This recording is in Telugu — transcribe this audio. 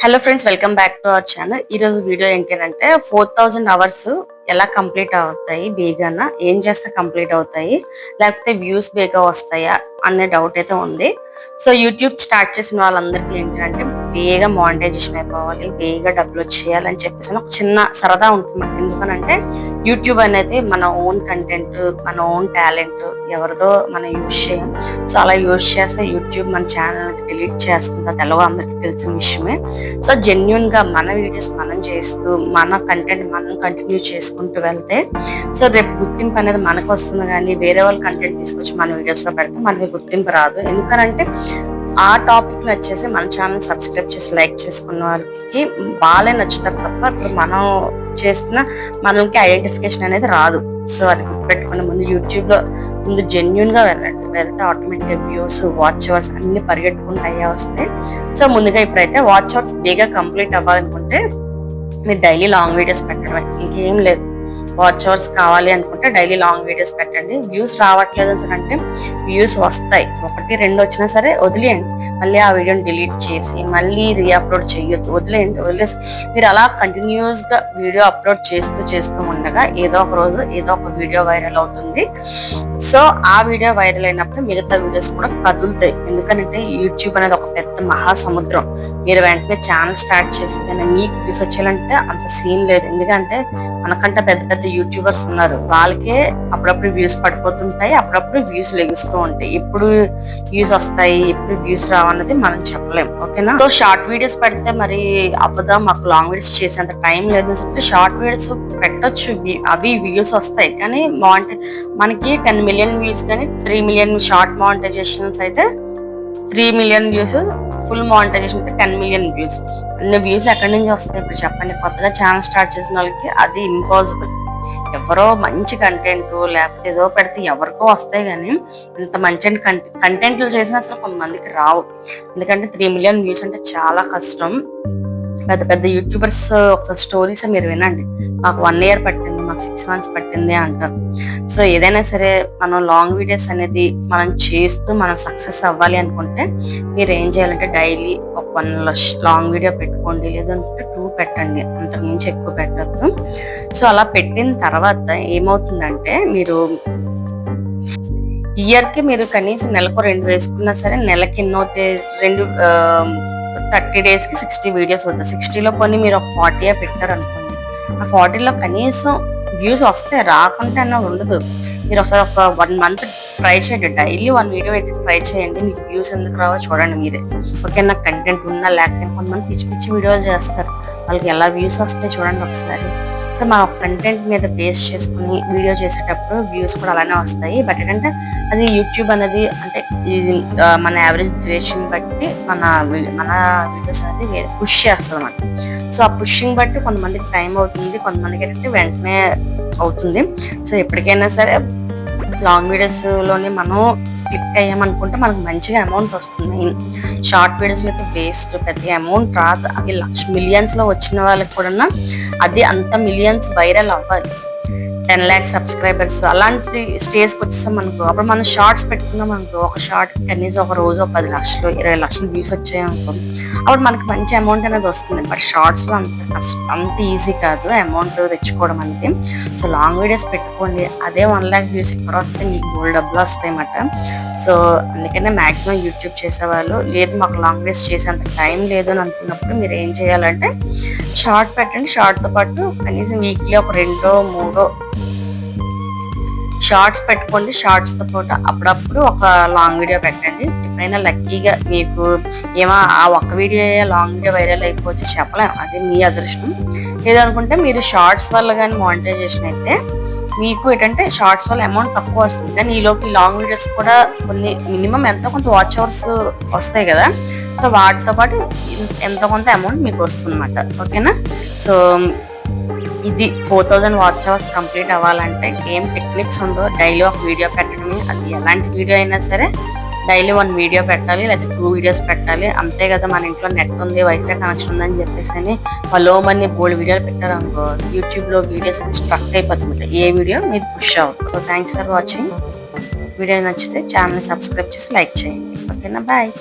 Hello friends welcome back to our channel ఈ రోజు వీడియో ఏంటి అంటే ఫోర్ థౌజండ్ అవర్స్ ఎలా కంప్లీట్ అవుతాయి బేగాన ఏం చేస్తే కంప్లీట్ అవుతాయి లేకపోతే వ్యూస్ బేగా వస్తాయా అనే డౌట్ అయితే ఉంది. సో యూట్యూబ్ స్టార్ట్ చేసిన వాళ్ళందరికీ ఏంటంటే బేగా మానిటైజేషన్ అయిపోవాలి బేగా డబ్బులు వచ్చేయాలని చెప్పేసి ఒక చిన్న సరదా ఉంటుంది. మనకి ఎందుకనంటే యూట్యూబ్ అనేది మన ఓన్ కంటెంట్ మన ఓన్ టాలెంట్ ఎవరిదో మనం యూజ్ చేయం. సో అలా యూజ్ చేస్తే యూట్యూబ్ మన ఛానల్ డిలీట్ చేస్తుంది అది ఎలాగో అందరికీ తెలిసిన విషయమే. సో జెన్యున్గా మన వీడియోస్ మనం చేస్తూ మన కంటెంట్ మనం కంటిన్యూ చేసుకుంటూ వెళ్తే సో రేపు గుర్తింపు అనేది మనకు వస్తుంది. కానీ వేరే వాళ్ళ కంటెంట్ తీసుకొచ్చి మన వీడియోస్లో పెడితే మనకి గుర్తింపు రాదు. ఎందుకనంటే ఆ టాపిక్ వచ్చేసి మన ఛానల్ సబ్స్క్రైబ్ చేసి లైక్ చేసుకున్న వాళ్ళకి బాగాలే నచ్చుతారు తప్ప ఇప్పుడు మనం చేస్తున్న మనకి ఐడెంటిఫికేషన్ అనేది రాదు. సో అది గుర్తుపెట్టుకుని ముందు యూట్యూబ్లో ముందు జెన్యున్గా వెళ్ళండి. వెళ్తే ఆటోమేటిక్ వ్యూస్ వాచ్ అవర్స్ అన్ని పరిగెట్టుకుంటూ అయ్యే వస్తాయి. సో ముందుగా ఇప్పుడైతే వాచ్ అవర్స్ బేగా కంప్లీట్ అవ్వాలనుకుంటే మీరు డైలీ లాంగ్ వీడియోస్ పెట్టడం ఇంకేం లేదు. వాచ్ అవర్స్ కావాలి అనుకుంటే డైలీ లాంగ్ వీడియోస్ పెట్టండి. వ్యూస్ రావట్లేదు అని అంటే వ్యూస్ వస్తాయి. ఒకటి రెండు వచ్చినా సరే వదిలేయండి. మళ్ళీ ఆ వీడియోని డిలీట్ చేసి మళ్ళీ రీఅప్లోడ్ చేయొద్దు. వదిలేయండి వదిలేసి. మీరు అలా కంటిన్యూస్గా వీడియో అప్లోడ్ చేస్తూ చేస్తూ ఉండగా ఏదో ఒక రోజు ఏదో ఒక వీడియో వైరల్ అవుతుంది. సో ఆ వీడియో వైరల్ అయినప్పుడు మిగతా వీడియోస్ కూడా కదులుతాయి. ఎందుకంటే యూట్యూబ్ అనేది ఒక పెద్ద మహాసముద్రం. మీరు వెంటనే ఛానల్ స్టార్ట్ చేసి కానీ మీకు వ్యూస్ వచ్చేయాలంటే అంత సీన్ లేదు. ఎందుకంటే మనకంటే పెద్ద పెద్ద యూట్యూబర్స్ ఉన్నారు. వాళ్ళకే అప్పుడప్పుడు వ్యూస్ పడిపోతుంటాయి అప్పుడప్పుడు వ్యూస్ లెగుస్తూ ఉంటాయి. ఎప్పుడు వ్యూస్ వస్తాయి ఎప్పుడు వ్యూస్ రావన్నది మనం చెప్పలేం. ఓకేనా? సో షార్ట్ వీడియోస్ పెడితే మరి అవ్వదా? మాకు లాంగ్ వీడియోస్ చేసేంత టైం లేదు చెప్పి షార్ట్ వీడియోస్ పెట్టొచ్చు. అవి వ్యూస్ వస్తాయి. కానీ మాంటే మనకి టెన్ మిలియన్ వ్యూస్ కానీ త్రీ మిలియన్ షార్ట్ మానిటైజేషన్స్ అయితే three million views full monetisation అయితే టెన్ మిలియన్ వ్యూస్ అన్ని వ్యూస్ ఎక్కడి నుంచి వస్తాయి? ఇప్పుడు చెప్పండి. కొత్తగా ఛానల్ స్టార్ట్ చేసిన వాళ్ళకి అది ఇంపాసిబుల్ ఎవరో మంచి కంటెంట్ లేకపోతే ఏదో పెడితే ఎవరికో వస్తాయి కానీ ఇంత మంచి కంటెంట్లు చేసినా అసలు కొంతమందికి రావు. ఎందుకంటే త్రీ మిలియన్ వ్యూస్ అంటే చాలా కష్టం. పెద్ద పెద్ద యూట్యూబర్స్ ఒకసారి స్టోరీస్ మీరు వినండి. మాకు వన్ ఇయర్ పట్టింది మాకు సిక్స్ మంత్స్ పట్టింది అంటారు. సో ఏదైనా సరే మనం లాంగ్ వీడియోస్ అనేది మనం చేస్తూ మనం సక్సెస్ అవ్వాలి అనుకుంటే మీరు ఏం చేయాలంటే డైలీ ఒక వన్ లాంగ్ వీడియో పెట్టుకోండి లేదంటే టూ పెట్టండి. అంతకు మించి ఎక్కువ పెట్టద్దు. సో అలా పెట్టిన తర్వాత ఏమవుతుందంటే మీరు ఇయర్కి మీరు కనీసం నెలకు రెండు వేసుకున్నా సరే నెలకి ఎన్నో రెండు థర్టీ డేస్కి సిక్స్టీ వీడియోస్ వద్దాయి సిక్స్టీలో కొన్ని మీరు ఒక ఫార్టీయా పెట్టారు అనుకోండి ఆ ఫార్టీలో కనీసం వ్యూస్ వస్తే రాకుంటే అన్న ఉండదు. మీరు ఒకసారి ఒక వన్ మంత్ ట్రై చేయండి. డైలీ వన్ వీడియో అయితే ట్రై చేయండి. మీకు వ్యూస్ ఎందుకు రావో చూడండి మీరే. ఓకే నాకు కంటెంట్ ఉన్నా లేకపోతే కొంతమంది పిచ్చి పిచ్చి వీడియోలు చేస్తారు. వాళ్ళకి ఎలా వ్యూస్ వస్తాయి చూడండి ఒకసారి. సో మా కంటెంట్ మీద బేస్ చేసుకుని వీడియో చేసేటప్పుడు వ్యూస్ కూడా అలానే వస్తాయి. బట్ ఏంటంటే అది యూట్యూబ్ అనేది అంటే ఇది మన యావరేజ్ డ్యూరేషన్ బట్టి మన మన వీడియోస్ అనేది పుష్ చేస్తుంది అనమాట సో ఆ పుషింగ్ బట్టి కొంతమందికి టైం అవుతుంది కొంతమందికి ఏంటంటే వెంటనే అవుతుంది. సో ఎప్పటికైనా సరే లాంగ్ వీడియోస్లోనే మనం క్లిక్ అయ్యామనుకుంటే మనకు మంచిగా అమౌంట్ వస్తుంది. షార్ట్ వీడియోస్ అయితే వేస్ట్ పెద్ద అమౌంట్ రాదు. అవి లక్ష మిలియన్స్లో వచ్చిన వాళ్ళకి కూడా అది అంత మిలియన్స్ వైరల్ అవ్వాలి. Ten lakh subscribers. అలాంటి స్టేజ్కి వచ్చేసాం అనుకో అప్పుడు మనం షార్ట్స్ పెట్టుకున్నాం అనుకో ఒక షార్ట్ కనీసం ఒక రోజు ఒక పది లక్షలు ఇరవై లక్షలు వ్యూస్ వచ్చాయి అనుకో అప్పుడు మనకి మంచి అమౌంట్ అనేది వస్తుంది. బట్ షార్ట్స్లో అంత కష్టం అంత ఈజీ కాదు అమౌంట్ తెచ్చుకోవడం అనేది. సో లాంగ్ వీడియోస్ పెట్టుకోండి. అదే వన్ ల్యాక్ వ్యూస్ ఎక్కడ వస్తే మీకు గోల్డ్ డబ్బులు వస్తాయి అన్నమాట సో అందుకనే మాక్సిమం యూట్యూబ్ చేసేవాళ్ళు లేదు మాకు లాంగ్ వీడియోస్ చేసేంత టైం లేదు అని అనుకున్నప్పుడు మీరు ఏం చేయాలంటే షార్ట్ పెట్టండి. షార్ట్తో పాటు కనీసం వీక్లీ ఒక రెండో మూడో షార్ట్స్ పెట్టుకోండి షార్ట్స్తో పాటు అప్పుడప్పుడు ఒక లాంగ్ వీడియో పెట్టండి. ఎప్పుడైనా లక్కీగా మీకు ఏమో ఆ ఒక్క వీడియో లాంగ్ వీడియో వైరల్ అయిపోతే చెప్పలేము అది మీ అదృష్టం. లేదనుకుంటే మీరు షార్ట్స్ వల్ల కానీ మానిటైజేషన్ అయితే మీకు ఏంటంటే షార్ట్స్ వల్ల అమౌంట్ తక్కువ వస్తుంది. కానీ ఈలోపు లాంగ్ వీడియోస్ కూడా కొన్ని మినిమం ఎంతో కొంత వాచ్ అవర్స్ వస్తాయి కదా. సో వాటితో పాటు ఎంత కొంత అమౌంట్ మీకు వస్తుంది ఓకేనా? సో ఇది four thousand watch hours complete అవ్వాలంటే ఏం టెక్నిక్స్ ఉండవు. డైలీ ఒక వీడియో పెట్టడమే. అది ఎలాంటి వీడియో అయినా సరే డైలీ వన్ వీడియో పెట్టాలి లేకపోతే టూ వీడియోస్ పెట్టాలి. అంతే కదా మన ఇంట్లో నెట్ ఉంది వైఫై కనెక్షన్ ఉందని చెప్పేసి అని వాళ్ళు మనీ బోల్డ్ వీడియోలు పెట్టారు అనుకో యూట్యూబ్లో వీడియోస్ స్ట్రక్ అయిపోతుంది ఏ వీడియో మీరు పుష్ అవ్వదు so thanks for watching video నచ్చితే ఛానల్ సబ్స్క్రైబ్ చేసి లైక్ చేయండి. ఓకేనా బాయ్